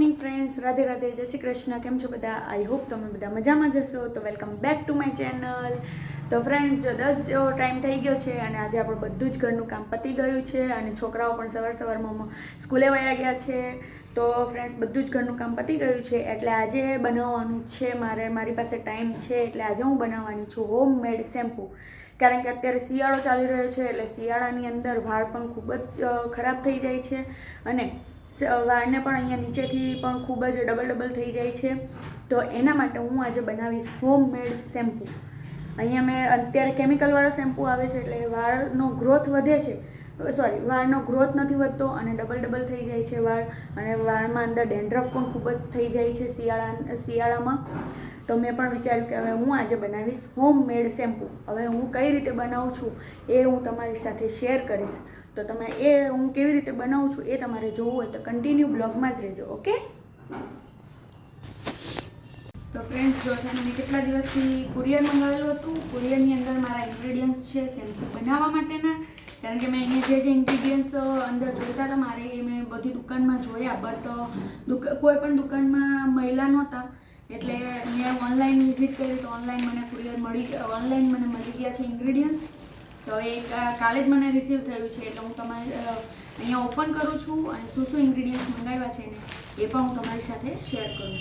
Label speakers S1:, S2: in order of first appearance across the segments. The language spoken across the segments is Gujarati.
S1: Morning friends Radhe Radhe. જય શ્રી કૃષ્ણ. કેમ છો બધા? આઈ હોપ તમે બધા મજામાં જશો તો welcome back to my channel તો ફ્રેન્ડ્સ જો દસ જેવો ટાઈમ થઈ ગયો છે અને આજે આપણું બધું જ ઘરનું કામ પતી ગયું છે અને છોકરાઓ પણ સવાર સવારમાં સ્કૂલે વયા ગયા છે. તો ફ્રેન્ડ્સ બધું જ ઘરનું કામ પતી ગયું છે. એટલે આજે બનાવવાનું છે મારે, મારી પાસે ટાઈમ છે એટલે આજે હું બનાવવાની છું હોમ મેડ શેમ્પૂ કારણ કે અત્યારે શિયાળો ચાલી રહ્યો છે એટલે શિયાળાની અંદર વાળ પણ ખૂબ જ ખરાબ થઈ જાય છે. અને વાળને પણ અહીંયા નીચેથી પણ ખૂબ જ ડબલ ડબલ થઈ જાય છે. તો એના માટે હું આજે બનાવીશ હોમ મેડ શેમ્પૂ અહીંયા મેં અત્યારે કેમિકલવાળો શેમ્પૂ આવે છે એટલે વાળનો ગ્રોથ વધે છે. સોરી વાળનો ગ્રોથ નથી વધતો અને ડબલ ડબલ થઈ જાય છે વાળ. અને વાળમાં અંદર ડેન્ડ્રફ પણ ખૂબ જ થઈ જાય છે શિયાળા, શિયાળામાં. તો મેં પણ વિચાર્યું કે હવે હું આજે બનાવીશ હોમ મેડ શેમ્પૂ હવે હું કઈ રીતે બનાવું છું એ હું તમારી સાથે શેર કરીશ. તો તમે એ હું કેવી રીતે બનાવું છું એ તમારે જોવું હોય તો કન્ટિન્યુ બ્લોગમાં જ રહેજો ઓકે તો ફ્રેન્ડ્સ જો છે મેં કેટલા દિવસથી કુરિયર મંગાવેલું હતું. કુરિયરની અંદર મારા ઇન્ગ્રેડિયન્ટ્સ છે શેમ્પૂ બનાવવા માટેના. કારણ કે મેં અહીંયા જે જે ઇન્ગ્રીડિયન્ટ્સ અંદર જોઈતા હતા, મારે એ મેં બધી દુકાનમાં જોયા. બટ કોઈ પણ દુકાનમાં મહિલા નહોતા. એટલે મેં ઓનલાઈન વિઝિટ કરી તો ઓનલાઈન મને કુરિયર મળી ઓનલાઈન મને મળી ગયા છે ઇન્ગ્રેડિયન્ટ્સ તો એ કાલે જ મને રિસીવ થયું છે, એટલે હું તમારી અહીંયા ઓપન કરું છું અને શું શું ઇન્ગ્રેડિયન્ટ્સ મંગાવ્યા છે ને એ પણ હું તમારી સાથે શેર કરું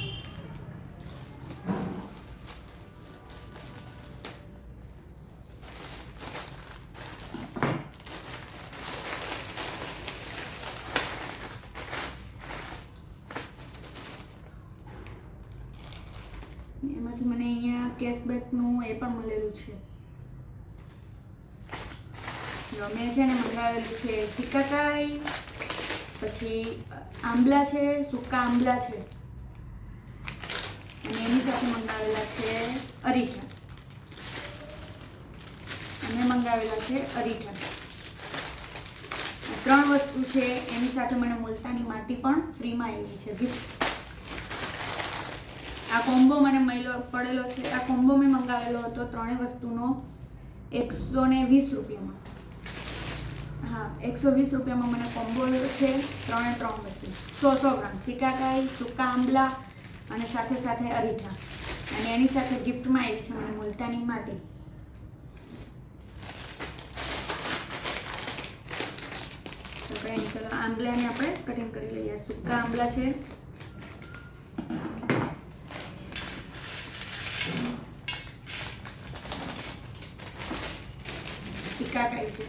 S1: એમાંથી મને અહીંયા કેશબેકનું એ પણ મળેલું છે. જો મેં છે ને મંગાવેલું છે સિકાકાઈ પછી આંબલા છે, સૂકા આંબલા છે. અને એની સાથે મંગાવેલા છે અરીઠા. અને મંગાવેલા છે અરીઠા. ત્રણ વસ્તુ છે, એની સાથે મને મુલતાની માટી પણ ફ્રીમાં આવી છે ગિફ્ટ આ કોમ્બો મને મળ્યો પડેલો છે. આ કોમ્બો મેં મંગાવેલો હતો ત્રણેય વસ્તુનો એકસો ને વીસ રૂપિયામાં. હા એકસો વીસ રૂપિયામાં મને કોમ્બો છે ત્રણે ત્રણ વસ્તુ. સો સો ગ્રામ સિકાકાઈ સૂકા આંબલા અને સાથે સાથે અરીઠા. અને એની સાથે ગિફ્ટમાં આવી છે મને મુલતાની માટે. નહીં, ચલો આંબલાને આપણે કટિંગ કરી લઈએ. સૂકા આંબલા છે સિક્કાકાઈ છે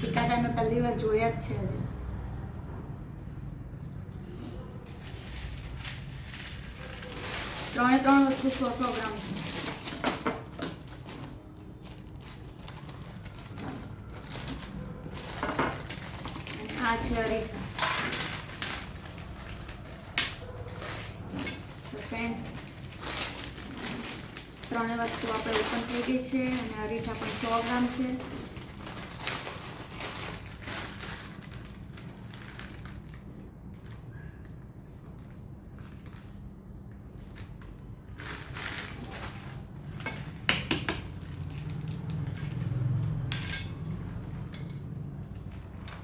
S1: સિક્કાકાઈ મેં પહેલી વાર જોયા જ છે હજી ત્રણે ત્રણ વસ્તુ સો સો ગ્રામ આ છે અરેખા તો ફ્રેન્ડ્સ ત્રણે વસ્તુ આપણે ઓપન થઈ ગઈ છે અને અરીઠા પણ સો ગ્રામ છે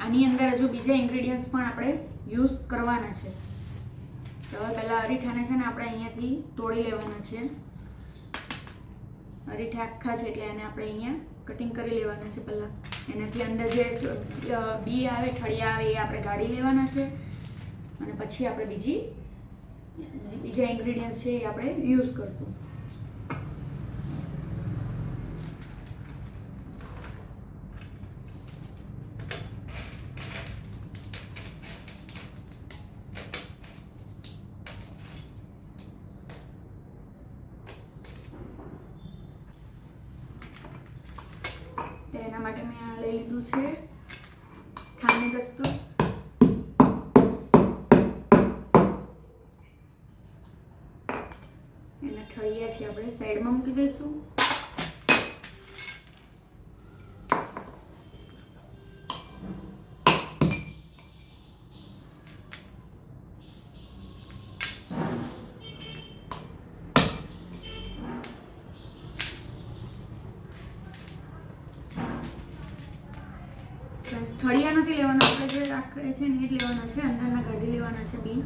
S1: આની અંદર હજુ બીજા ઇન્ગ્રીડિયન્ટ્સ પણ આપણે યુઝ કરવાના છે. તો હવે પહેલાં અરીઠાને છે ને આપણે અહીંયાથી તોડી લેવાના છે. અરીઠા આખા છે એટલે એને આપણે અહીંયા કટિંગ કરી લેવાના છે પહેલાં. એનાથી અંદર જે બી આવે, ઠળિયા આવે એ આપણે ગાળી લેવાના છે. અને પછી આપણે બીજી, બીજા ઇન્ગ્રીડિયન્ટ્સ છે એ આપણે યુઝ કરશું તો માટે મેં આ લઈ લીધું છે ખાંડની વસ્તુ. એના ઠળિયા છે આપણે સાઈડમાં મૂકી દઈશું. થળિયા નથી લેવાના આપણે જે રાખે છે ને એ જ લેવાના છે. અંદરના કાઢી લેવાના છે બી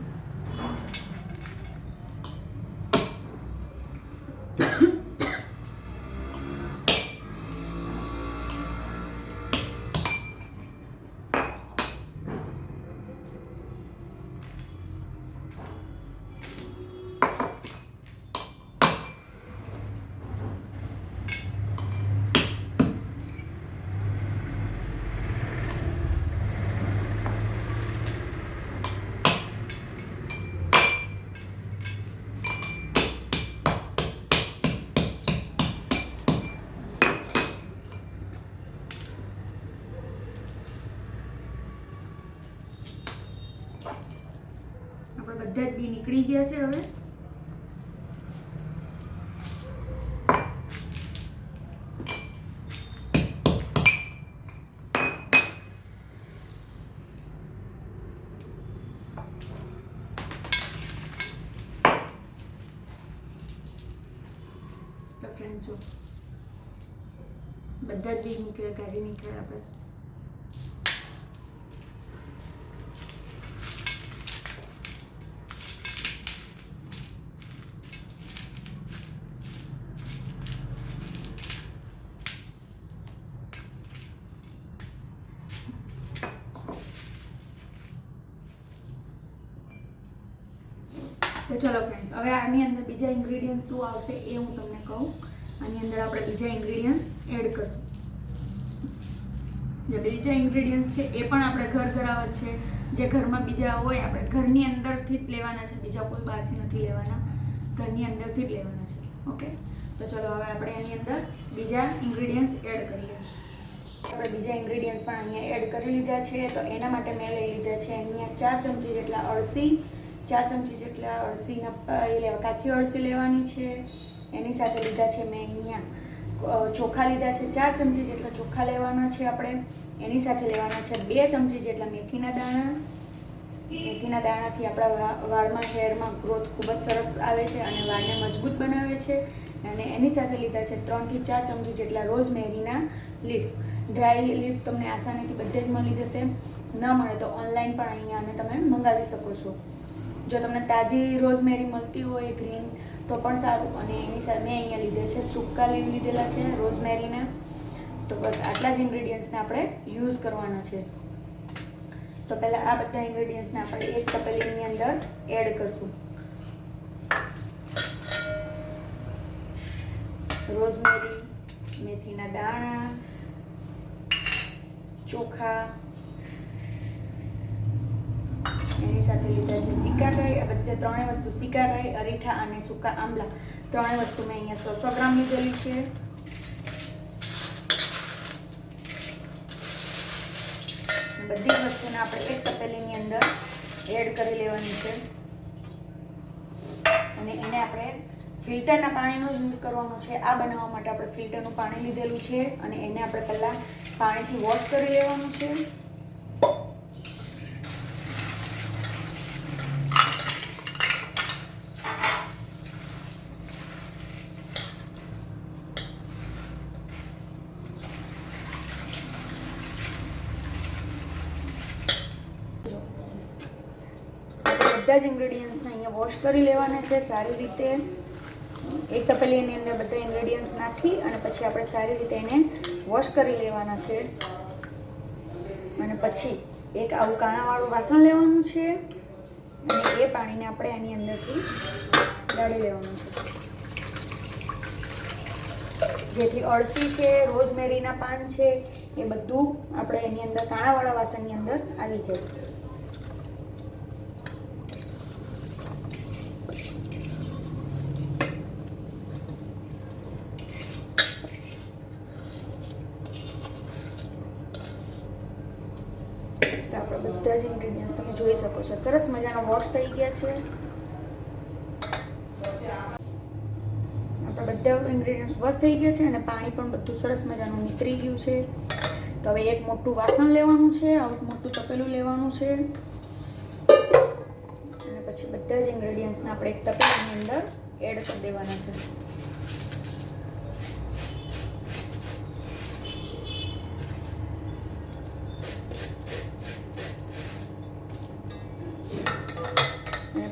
S1: નીકળી ગયા છે હવે. બધા જ બી નીકળ્યા કાઢી નીકળ્યા આપણે તો ચલો ફ્રેન્ડ્સ હવે આની અંદર બીજા ઇન્ગ્રેડિયન્ટ્સ શું આવશે એ હું તમને કહું. આની અંદર આપણે બીજા ઇન્ગ્રેડિયન્ટ્સ એડ કરશું. જે બીજા ઇન્ગ્રેડિયન્ટ્સ છે એ પણ આપણે ઘર ઘરાવત છે. જે ઘરમાં બીજા હોય, આપણે ઘરની અંદરથી જ લેવાના છે. બીજા કોઈ બહારથી નથી લેવાના. ઘરની અંદરથી જ લેવાના છે. ઓકે તો ચલો હવે આપણે એની અંદર બીજા ઇન્ગ્રીડિયન્ટ્સ એડ કરીએ. આપણે બીજા ઇન્ગ્રીડિયન્ટ્સ પણ અહીંયા એડ કરી લીધા છે. તો એના માટે મેં લઈ લીધા છે અહીંયા ચાર ચમચી જેટલા અળસી ચાર ચમચી જેટલા અળસીના એ લેવા, કાચી અળસી લેવાની છે. એની સાથે લીધા છે મેં અહીંયા ચોખા લીધા છે. ચાર ચમચી જેટલા ચોખા લેવાના છે આપણે. એની સાથે લેવાના છે બે ચમચી જેટલા મેથીના દાણા. મેથીના દાણાથી આપણા વાળમાં, હેરમાં ગ્રોથ ખૂબ જ સરસ આવે છે અને વાળને મજબૂત બનાવે છે. અને એની સાથે લીધા છે ત્રણથી ચાર ચમચી જેટલા રોઝમેરીના લીફ. ડ્રાય લીફ તમને આસાનીથી બધે જ મળી જશે. ન મળે તો ઓનલાઈન પણ અહીંયા અને તમે મંગાવી શકો છો. જો તમને તાજી રોઝમેરી મળતી હોય, ગ્રીન, તો પણ સારું. અને એની સાથે મેં અહીંયા લીધે છે સૂકા લીમ લીધેલા છે, રોઝમેરીના. તો બસ આટલા જ ઇન્ગ્રીડિયન્ટ્સને આપણે યુઝ કરવાના છે. તો પહેલાં આ બધા ઇન્ગ્રીડિયન્ટ્સને આપણે એક તપેલીની અંદર એડ કરશું. રોઝમેરી, મેથીના દાણા, ચોખા એની સાથે લીધા છે સિક્કાકાઈ આ બધા ત્રણેય વસ્તુ સિક્કાકાઈ અરીઠા અને સૂકા આંબલા. ત્રણેય વસ્તુ મેં અહીંયા સો સો ગ્રામ લીધેલી છે. બધી વસ્તુને આપણે એક તપેલીની અંદર એડ કરી લેવાની છે. અને એને આપણે ફિલ્ટરના પાણીનો જ યુઝ કરવાનો છે. આ બનાવવા માટે આપણે ફિલ્ટરનું પાણી લીધેલું છે અને એને આપણે પહેલાં પાણીથી વોશ કરી લેવાનું છે આપણે બધા જ ઇન્ગ્રેડિયન્ટ્સને અહીંયા વોશ કરી લેવાના છે. સારી રીતે એક તપેલીની અંદર બધા ઇન્ગ્રેડિયન્ટ્સ નાખી અને પછી આપણે સારી રીતે એને વોશ કરી લેવાના છે. અને પછી એક આવું કાણાવાળું વાસણ લેવાનું છે. અને એ પાણીને આપણે આની અંદરથી ગાળી લેવાનું છે. જેથી અળસી છે, રોઝમેરીના પાન છે, એ બધું આપણે એની અંદર કાણાવાળા વાસણની અંદર આવી જાય તો આપણે બધા જ ઇન્ગ્રીડિયન્ટ તમે જોઈ શકો છો. સરસ મજાના વોશ થઈ ગયા છે. આપણા બધા ઇન્ગ્રેડિયન્ટ્સ વોશ થઈ ગયા છે અને પાણી પણ બધું સરસ મજાનું નીતરી ગયું છે. તો હવે એક મોટું વાસણ લેવાનું છે આવું મોટું તપેલું લેવાનું છે. અને પછી બધા જ ઇન્ગ્રેડિયન્ટ્સને આપણે એક તપેલાની અંદર એડ કરી દેવાના છે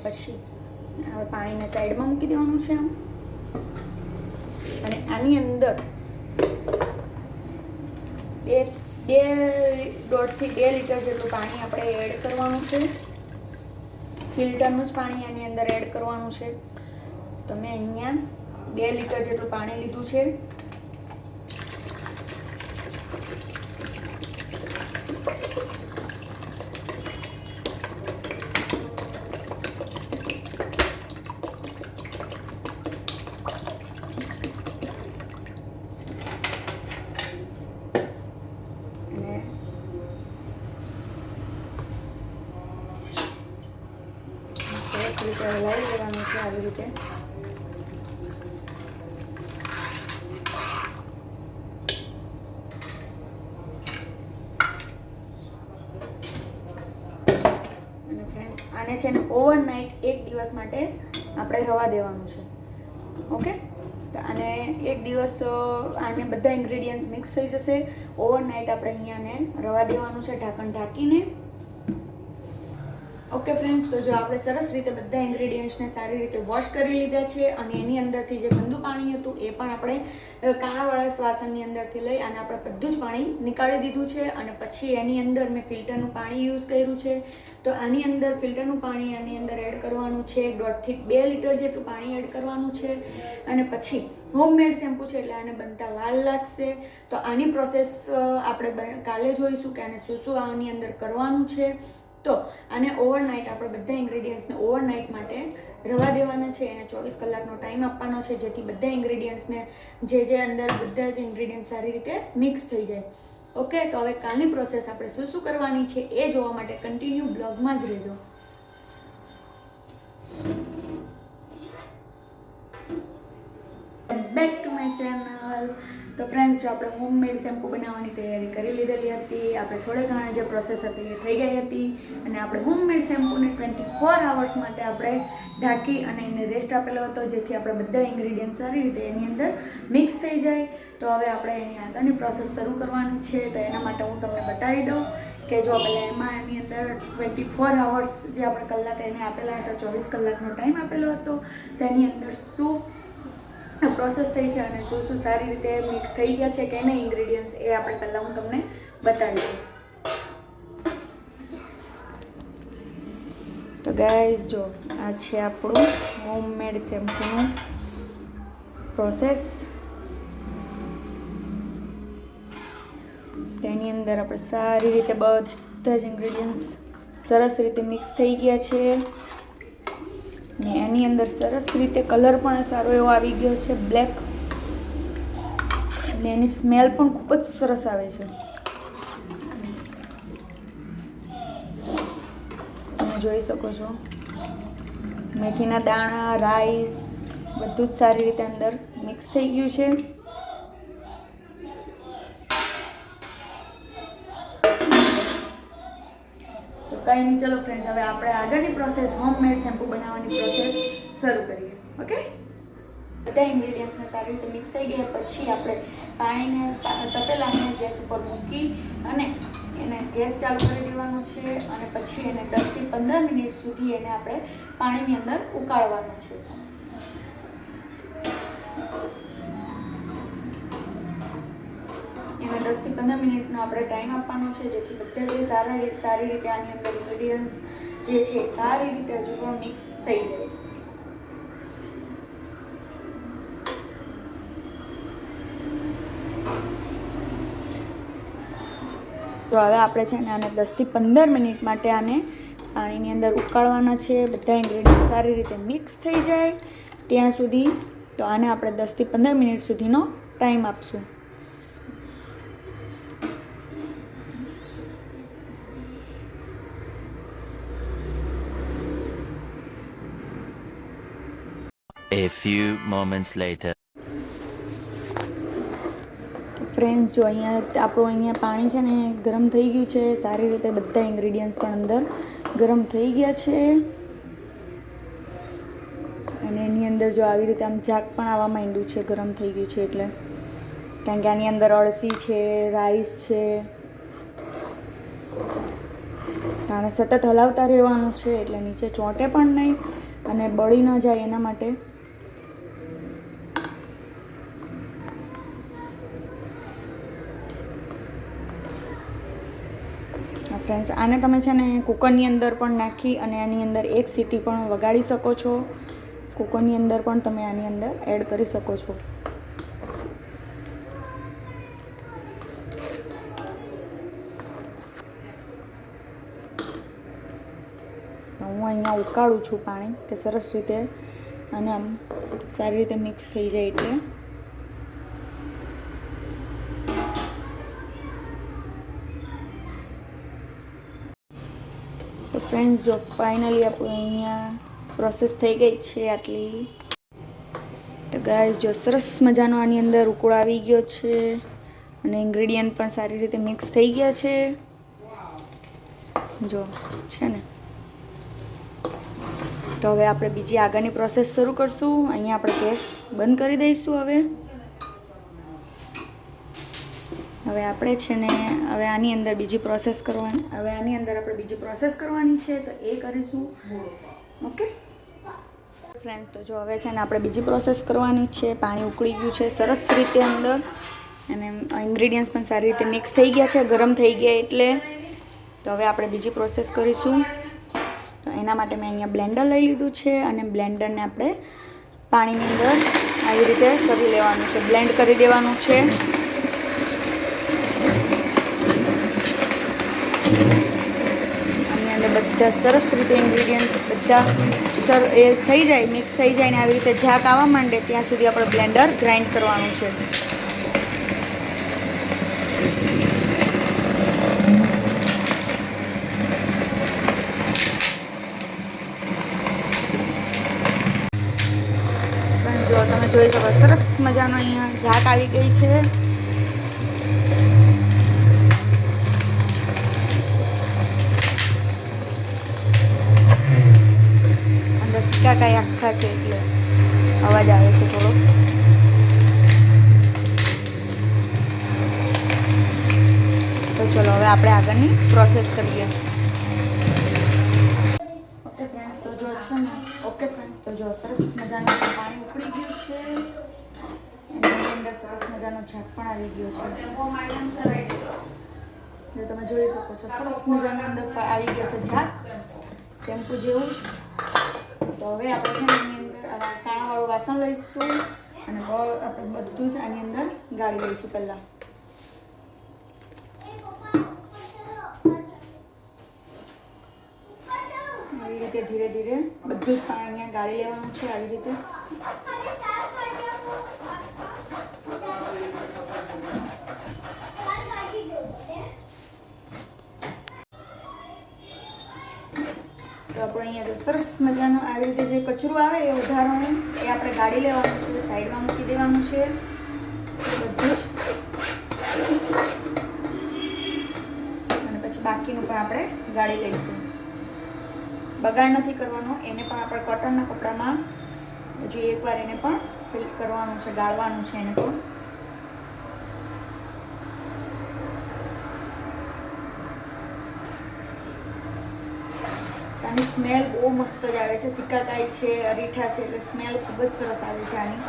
S1: પછી હવે પાણીને સાઈડમાં મૂકી દેવાનું છે આમ. અને આની અંદર બે બે દોઢથી બે લીટર જેટલું પાણી આપણે એડ કરવાનું છે. ફિલ્ટરનું જ પાણી આની અંદર એડ કરવાનું છે. તો મેં અહીંયા બે લીટર જેટલું પાણી લીધું છે અને સરસ રીતે હલાવી દેવાનું છે આવી રીતે અને ફ્રેન્ડ્સ આને છે ને ઓવરનાઇટ એક દિવસ માટે આપણે રવા દેવાનું છે ઓકે તો આને દિવસ આને બધા ઇન્ગ્રેડિયન્ટ્સ મિક્સ થઈ જશે. ઓવરનાઇટ આપણે અહીંયાને રવા દેવાનું છે, ઢાંકણ ઢાંકીને. ઓકે ફ્રેન્ડ્સ તો જો આપણે સરસ રીતે બધા ઇન્ગ્રેડિયન્ટ્સને સારી રીતે વોશ કરી લીધા છે અને એની અંદરથી જે ગંદુ પાણી હતું એ પણ આપણે કાણાવાળા વાસણની અંદરથી લઈ અને આપણે બધું જ પાણી નીકાળી દીધું છે અને પછી એની અંદર મેં ફિલ્ટરનું પાણી યુઝ કર્યું છે. તો આની અંદર ફિલ્ટરનું પાણી આની અંદર એડ કરવાનું છે દોઢથી બે લીટર જેટલું પાણી એડ કરવાનું છે અને પછી હોમમેડ શેમ્પૂ છે એટલે આને બનતા વાર લાગશે. તો આની પ્રોસેસ આપણે કાલે જોઈશું કે આને શું શું આની અંદર કરવાનું છે. તો આને ઓવરનાઇટ આપણે બધા ઇન્ગ્રેડિયન્ટ્સને ઓવરનાઇટ માટે રવા દેવાના છે. એને ચોવીસ કલાકનો ટાઈમ આપવાનો છે, જેથી બધા ઇન્ગ્રેડિયન્ટ્સને જે જે અંદર બધા જ ઇન્ગ્રેડિયન્ટ સારી રીતે મિક્સ થઈ જાય. ઓકે તો હવે કાલની પ્રોસેસ આપણે શું શું કરવાની છે એ જોવા માટે કન્ટિન્યુ બ્લોગમાં જ રહેજો. બેક ટુ માય ચેનલ તો ફ્રેન્ડ્સ જો આપણે હોમમેડ શેમ્પૂ બનાવવાની તૈયારી કરી લીધેલી હતી, આપણે થોડે ઘણા જે પ્રોસેસ હતી એ થઈ ગઈ હતી અને આપણે હોમમેડ શેમ્પૂને ટ્વેન્ટી ફોર આવર્સ માટે આપણે ઢાંકી અને એને રેસ્ટ આપેલો હતો, જેથી આપણે બધા ઇન્ગ્રીડિયન્ટ સારી રીતે એની અંદર મિક્સ થઈ જાય. તો હવે આપણે એની આગળની પ્રોસેસ શરૂ કરવાની છે, તો એના માટે હું તમને બતાવી દઉં કે જો પહેલાં એમાં એની અંદર ટ્વેન્ટી ફોર આવર્સ જે આપણે કલાક એને આપેલા હતા, ચોવીસ કલાકનો ટાઈમ આપેલો હતો, તેની અંદર શું પ્રોસેસ થઈ છે અને શું શું સારી રીતે મિક્સ થઈ ગયા છે કે નહીં ઇન્ગ્રેડિયન્ટ્સ એ આપણે પહેલાં હું તમને બતાવી દઉં તો ગાઈઝ જો, આ છે આપણું હોમમેડ શેમ્પૂનું પ્રોસેસ તેની અંદર આપણે સારી રીતે બધા જ ઇન્ગ્રેડિયન્ટ્સ સરસ રીતે મિક્સ થઈ ગયા છે. ને એની અંદર સરસ રીતે કલર પણ સારો એવો આવી ગયો છે, બ્લેક. અને એની સ્મેલ પણ ખૂબ જ સરસ આવે છે. તમે જોઈ શકો છો. મેથીના દાણા, રાઈસ, બધું જ સારી રીતે અંદર મિક્સ થઈ ગયું છે. કંઈ નહીં, ચલો ફ્રેન્ડ્સ હવે આપણે આગળની પ્રોસેસ હોમમેડ શેમ્પૂ બનાવવાની પ્રોસેસ શરૂ કરીએ ઓકે બધા ઇન્ગ્રીડિયન્ટ્સને સારી રીતે મિક્સ થઈ ગયા, પછી આપણે પાણીને તપેલાને ગેસ ઉપર મૂકી અને એને ગેસ ચાલુ કરી દેવાનો છે અને પછી એને દસથી પંદર મિનિટ સુધી એને આપણે પાણીની અંદર ઉકાળવાનો છે. એને દસથી પંદર મિનિટનો આપણે ટાઈમ આપવાનો છે, જેથી બધા જે સારા સારી રીતે આની અંદર ઇન્ગ્રીડિયન્ટ્સ જે છે સારી રીતે હજુ પણ મિક્સ થઈ જાય. તો હવે આપણે છે ને આને દસથી પંદર મિનિટ માટે આને પાણીની અંદર ઉકાળવાના છે, બધા ઇન્ગ્રેડિયન્ટ સારી રીતે મિક્સ થઈ જાય. ત્યાં સુધી તો આને આપણે દસથી પંદર મિનિટ સુધીનો ટાઈમ આપશું.
S2: A few moments later.
S1: Friends જો અહીંયા આપણું અહીંયા પાણી છે ને ગરમ થઈ ગયું છે, સારી રીતે બધા ઇન્ગ્રેડિયન્ટ્સ પણ અંદર ગરમ થઈ ગયા છે. અને એની અંદર જો આવી રીતે આમ ઝાક પણ આવવા માંડ્યું છે, ગરમ થઈ ગયું છે એટલે. કારણ કે આની અંદર અળસી છે રાઈસ છે. આને સતત હલાવતા રહેવાનું છે એટલે નીચે ચોંટે પણ નહીં અને બળી ન જાય એના માટે. ફ્રેન્ડ્સ, આને તમે છે ને કુકરની અંદર પણ નાખી અને આની અંદર એક સીટી પણ વગાડી શકો છો. કુકરની અંદર પણ તમે આની અંદર એડ કરી શકો છો. હું અહીંયા ઉકાળું છું પાણી કે સરસ રીતે અને આમ સારી રીતે મિક્સ થઈ જાય એટલે. ફ્રેન્ડ્સ જો ફાઇનલી આપણે અહીંયા પ્રોસેસ થઈ ગઈ છે આટલી. તો ગાય જો સરસ મજાનો આની અંદર ઉકળો આવી ગયો છે અને ઇન્ગ્રેડિયન્ટ પણ સારી રીતે મિક્સ થઈ ગયા છે. જો, છે ને? તો હવે આપણે બીજી આગળની પ્રોસેસ શરૂ કરશું. અહીંયા આપણે ગેસ બંધ કરી દઈશું હવે. હવે આપણે છે ને, હવે આની અંદર બીજી પ્રોસેસ કરવાની, હવે આની અંદર આપણે બીજી પ્રોસેસ કરવાની છે, તો એ કરીશું. ઓકે ફ્રેન્ડ્સ તો જો હવે છે ને આપણે બીજી પ્રોસેસ કરવાની છે, પાણી ઉકળી ગયું છે સરસ રીતે અંદર. અને ઇન્ગ્રીડિયન્ટ્સ પણ સારી રીતે મિક્સ થઈ ગયા છે, ગરમ થઈ ગયા એટલે. તો હવે આપણે બીજી પ્રોસેસ કરીશું. તો એના માટે મેં અહીંયા બ્લેન્ડર લઈ લીધું છે અને બ્લેન્ડરને આપણે પાણીની અંદર આવી રીતે કરી લેવાનું છે બ્લેન્ડ કરી દેવાનું છે આની અંદર બધા સરસ રીતે ઇન્ગ્રીડિયન્ટ્સ બધા સર, એ થઈ જાય મિક્સ થઈ જાય ને આવી રીતે ઝાક આવવા માંડે, ત્યાં સુધી આપણે બ્લેન્ડર ગ્રાઇન્ડ કરવાનું છે. જો તમે જોઈ શકો, સરસ મજાનો અહીંયા ઝાક આવી ગઈ છે. કાંઈ આખા છે એટલે અવાજ આવે છે થોડો. તો ચલો, હવે આપણે આગળની પ્રોસેસ કરીએ. ઓકે ફ્રેન્ડ્સ તો જો છે ને ઓકે ફ્રેન્ડ્સ તો જો સરસ મજાનું પાણી ઉકળી ગયું છે. અંદર સરસ મજાનો ઝાક પણ આવી ગયો છે. જો તમે જોઈ શકો છો, સરસ મજાનો અંદર આવી ગયો છે ઝાક શેમ્પુ જેવું જ. તો હવે આપણે છે એની અંદર કાણાવાળું વાસણ લઈશું અને આપણે બધું જ આની અંદર ગાળી લઈશું પહેલાં. આવી રીતે ધીરે ધીરે બધું જ પાણી અહીંયા ગાળી લેવાનું છે, આવી રીતે તો આપણે અહીંયા જો સરસ મજાનું આવી રીતે જે કચરું આવે એ વધારાનું એ આપણે ગાળી લેવાનું છે, સાઈડમાં મૂકી દેવાનું છે. બધું જ. અને પછી બાકીનું પણ આપણે ગાળી લઈશું. બગાડ નથી કરવાનો, એને પણ આપણે કોટનના કપડામાં હજુ એકવાર એને પણ ફિલ કરવાનું છે, ગાળવાનું છે એને પણ આની સ્મેલ બહુ મસ્ત જ આવે છે. સિક્કાકાઈ છે, અરીઠા છે, એટલે સ્મેલ ખૂબ જ સરસ આવે છે આની.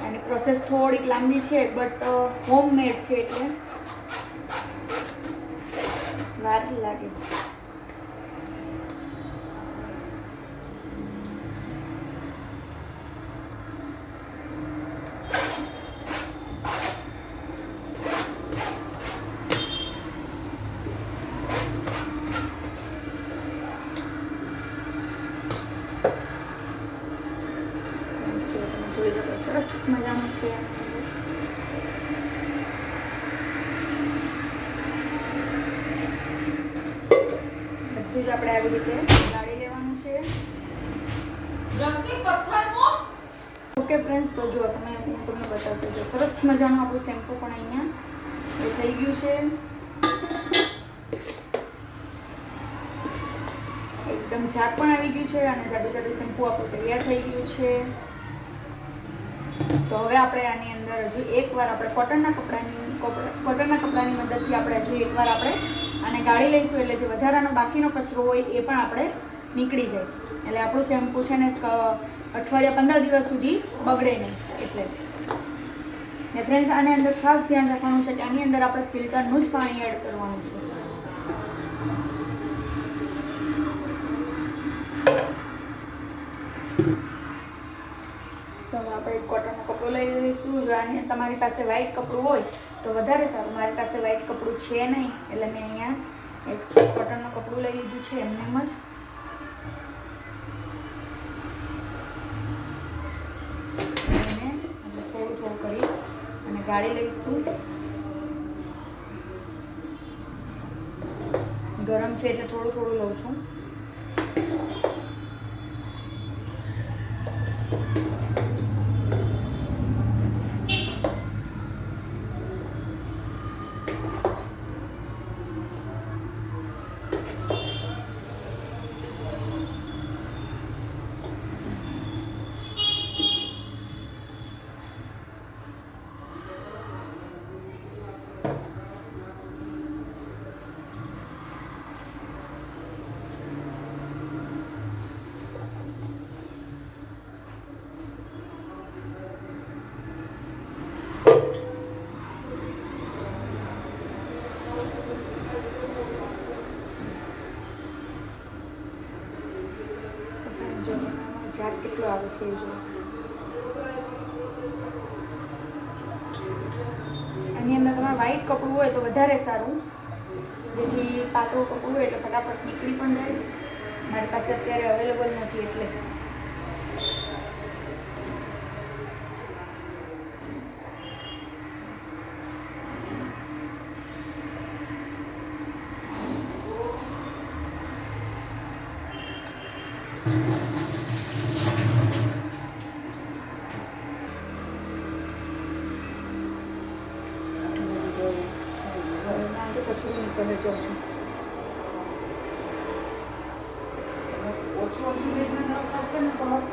S1: આની પ્રોસેસ થોડીક લાંબી છે બટ હોમ મેડ છે એટલે. વાર લાગે તમે જોઈ શકો સરસ મજાનું છે બધું જ આપણે આવી રીતે ગાળી લેવાનું છે
S3: દ્રષ્ટિ પથ્થરનો
S1: ઓકે ફ્રેન્ડ્સ તો જો તમે હું તમને બતાવતો જો સરસ મજાનું આપણું શેમ્પુ પણ અહીંયા એ થઈ ગયું છે એકદમ ઝાક પણ આવી ગયું છે અને જાડું જાડું શેમ્પુ આપણું તૈયાર થઈ ગયું છે. તો તો હવે આપણે આની અંદર હજુ એકવાર આપણે કોટનના કપડાની કોટનના કપડાની મદદથી આપણે હજુ એકવાર આપણે આને ગાળી લઈશું એટલે જે વધારાનો બાકીનો કચરો હોય એ પણ આપણે નીકળી જાય. એટલે આપણું શેમ્પુ છે ને અઠવાડિયા પંદર દિવસ સુધી બગડે નહીં એટલે. ને ફ્રેન્ડ્સ આની અંદર ખાસ ધ્યાન રાખવાનું છે કે આની અંદર આપણે ફિલ્ટરનું જ પાણી એડ કરવાનું છે તો હવે આપણે કોટનનો કપડો લઈ લઈશું જો આની તમારી પાસે વ્હાઈટ કપડું હોય, તો વધારે સારું. મારી પાસે વ્હાઈટ કપડું છે નહીં. એટલે મેં અહીંયા એક કોટનનું કપડું લઈ લીધું છે એમને એમ જ થોડું થોડું કરી અને ગાળી લઈશું. ગરમ છે એટલે થોડું થોડું લઉં છું જો આમાં કેટલો આવે છે એ જો આની અંદર તમારે વ્હાઈટ કપડું હોય તો વધારે સારું. જેથી પાતળું કપડું હોય એટલે ફટાફટ નીકળી પણ જાય. મારી પાસે અત્યારે અવેલેબલ નથી એટલે આ જો કચરું નીકળે જાઉં છું
S3: ઓછું ઓછું રીતના ન કરતો ને તો હટ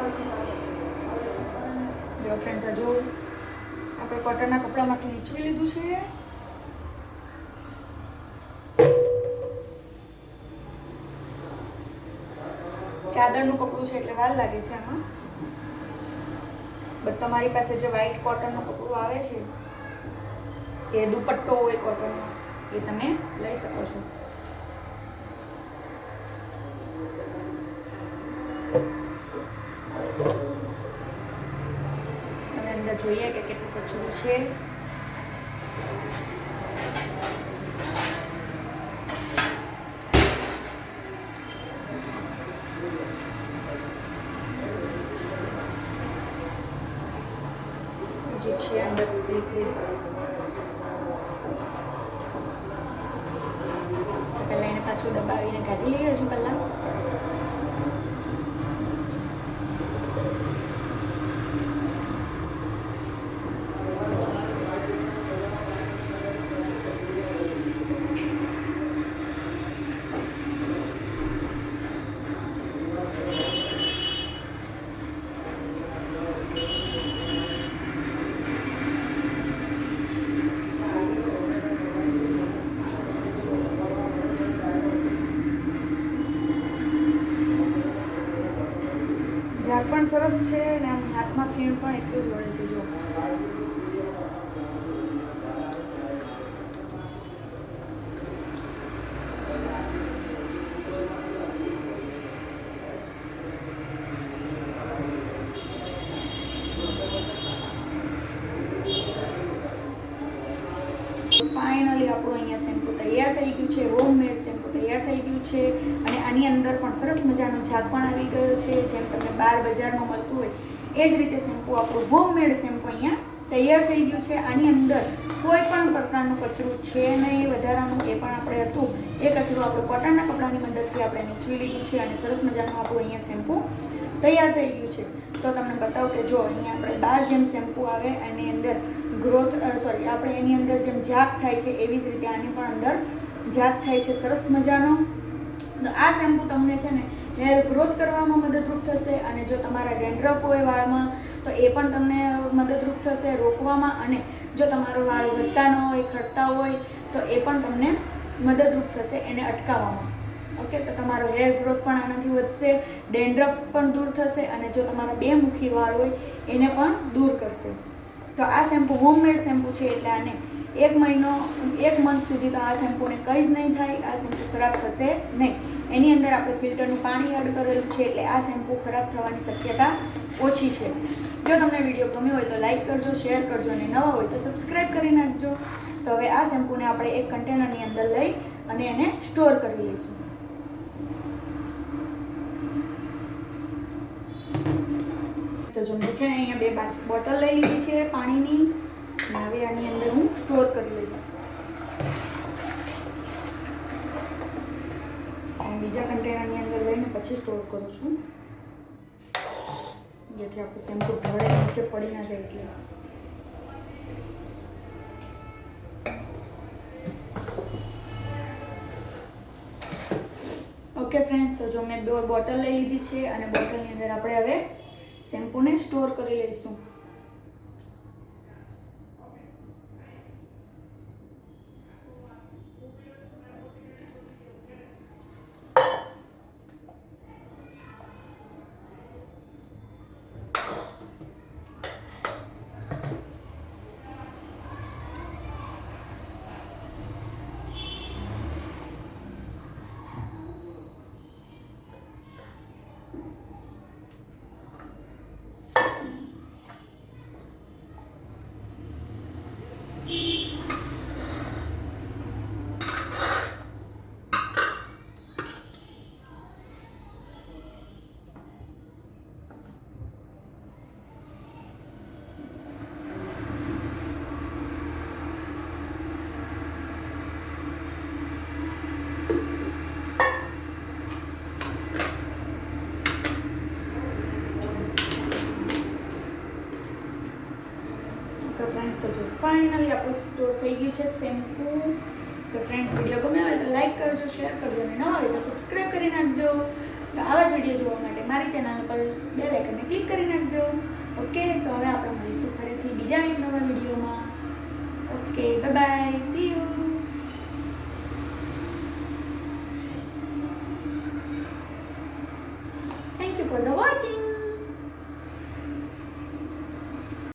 S1: જો ફ્રેન્ડ્સ હજુ આપણે કોટનના કપડામાંથી નીચવી લીધું છે. ચાદરનું કપડું છે એટલે વાર લાગે છે આમાં. બટ તમારી પાસે જે વ્હાઇટ કોટનનું કપડું આવે છે કે દુપટ્ટો હોય કોટનનો એ તમે લઈ શકો છો. તમે અંદર જોઈએ કે કચરું છે. જે છે અંદર પહેલાં એને પાછું દબાવીને કાઢી લઈએ હજુ પહેલાં ઝાડ પણ સરસ છે અને આમ હાથમાં ખીણ પણ એટલું જ વળે છે, જો. ફાઇનલી આપણું અહીંયા શેમ્પૂ તૈયાર થઈ ગયું છે હોમમેડ શેમ્પૂ. તૈયાર થઈ ગયું છે અને આની અંદર પણ સરસ મજાનો ઝાગ પણ આવી ગયો છે. જેમ તમને બાર બજારમાં મળતું હોય એ જ રીતે શેમ્પૂ આપણું હોમમેડ શેમ્પૂ અહીંયા તૈયાર થઈ ગયું છે. આની અંદર કોઈ પણ પ્રકારનું કચરું છે નહીં, વધારાનું એ પણ આપણે હતું. એ કચરું આપણે કોટનના કપડાની મદદથી આપણે નીચવી લીધું છે અને સરસ મજાનું આપણું અહીંયા શેમ્પૂ તૈયાર થઈ ગયું છે. તો તમને બતાવો કે જો અહીંયા આપણે બાર જેમ શેમ્પૂ આવે, એની અંદર ગ્રોથ સોરી આપણે એની અંદર જેમ ઝાક થાય છે એવી જ રીતે આની પણ અંદર ઝાગ થાય છે, સરસ મજાનો. આ શેમ્પૂ તમને છે ને, હેર ગ્રોથ કરવામાં મદદરૂપ થશે અને જો તમારા ડેન્ડ્રફ હોય વાળમાં, તો એ પણ તમને મદદરૂપ થશે રોકવામાં અને જો તમારો વાળ વધતા ન હોય ખડતા હોય, તો એ પણ તમને મદદરૂપ થશે એને અટકાવવામાં. ઓકે, તો તમારો હેર ગ્રોથ પણ આનાથી વધશે, ડેન્ડ્રફ પણ દૂર થશે અને જો તમારા બે મુખી વાળ હોય, એને પણ દૂર કરશે. તો આ શેમ્પૂ, હોમમેડ શેમ્પૂ છે એટલે આને એક મહિનો, એક મંથ સુધી તો આ શેમ્પૂને કંઈ જ નહીં થાય, આ શેમ્પૂ ખરાબ થશે નહીં. એની અંદર આપણે ફિલ્ટરનું પાણી એડ કરેલું છે એટલે આ શેમ્પૂ ખરાબ થવાની શક્યતા ઓછી છે. જો તમને વીડિયો ગમ્યો હોય તો લાઈક કરજો શેર કરજો અને નવા હોય તો સબસ્ક્રાઈબ કરી નાખજો. તો હવે આ શેમ્પૂને આપણે એક કન્ટેનરની અંદર લઈ અને એને સ્ટોર કરી લઈશું. તો જો મેં છે ને અહીંયા બા- બોટલ લઈ લીધી છે પાણીની. અને હવે આની અંદર હું સ્ટોર કરી લઈશ. બીજા કન્ટેનરની અંદર લઈને પછી સ્ટોર કરું છું. જેથી આપણું શેમ્પુ ઢળે નીચે પડી ના જાય એટલે. ઓકે ફ્રેન્ડ્સ તો જો મેં બે બોટલ લઈ લીધી છે અને બોટલની અંદર આપણે હવે શેમ્પૂને સ્ટોર કરી લઈશું. તો જો ફાઇનલી આપણું સ્ટોર થઈ ગયું છે શેમ્પૂ. તો ફ્રેન્ડ્સ વીડિયો ગમ્યો હોય તો લાઇક કરજો શેર કરજો અને ન હોય તો સબસ્ક્રાઈબ કરી નાખજો. તો આવા જ વીડિયો જોવા માટે મારી ચેનલ પર બે લાઇકનને ક્લિક કરી નાખજો. ઓકે તો હવે આપણે મળીશું ફરીથી બીજા